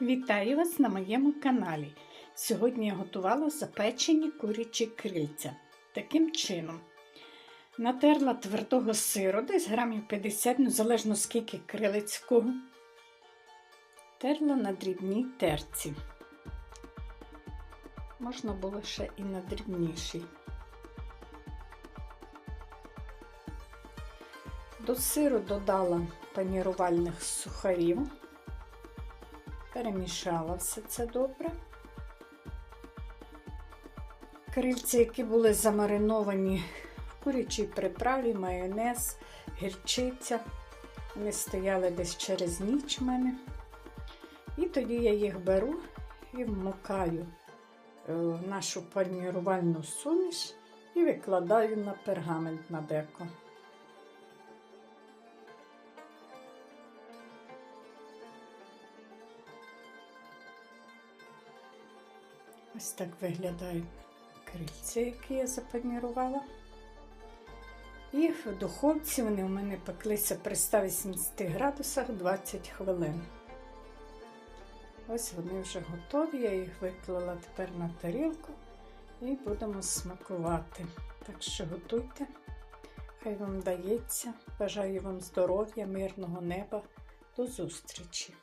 Вітаю вас на моєму каналі. Сьогодні я готувала запечені курячі крильця. Таким чином, натерла твердого сиру, десь грамів 50, ну залежно скільки крилець в кого. Терла на дрібній терці. Можна було ще і на дрібнішій. До сиру додала панірувальних сухарів. Перемішала все це добре. Крильці, які були замариновані в курячій приправі, майонез, гірчиця. Вони стояли десь через ніч в мене. І тоді я їх беру і вмокаю в нашу панірувальну суміш і викладаю на пергамент на деко. Ось так виглядають крильці, які я запанірувала. І в духовці вони у мене пеклися при 180 градусах 20 хвилин. Ось вони вже готові, я їх виклала тепер на тарілку і будемо смакувати. Так що готуйте, хай вам дається. Бажаю вам здоров'я, мирного неба. До зустрічі!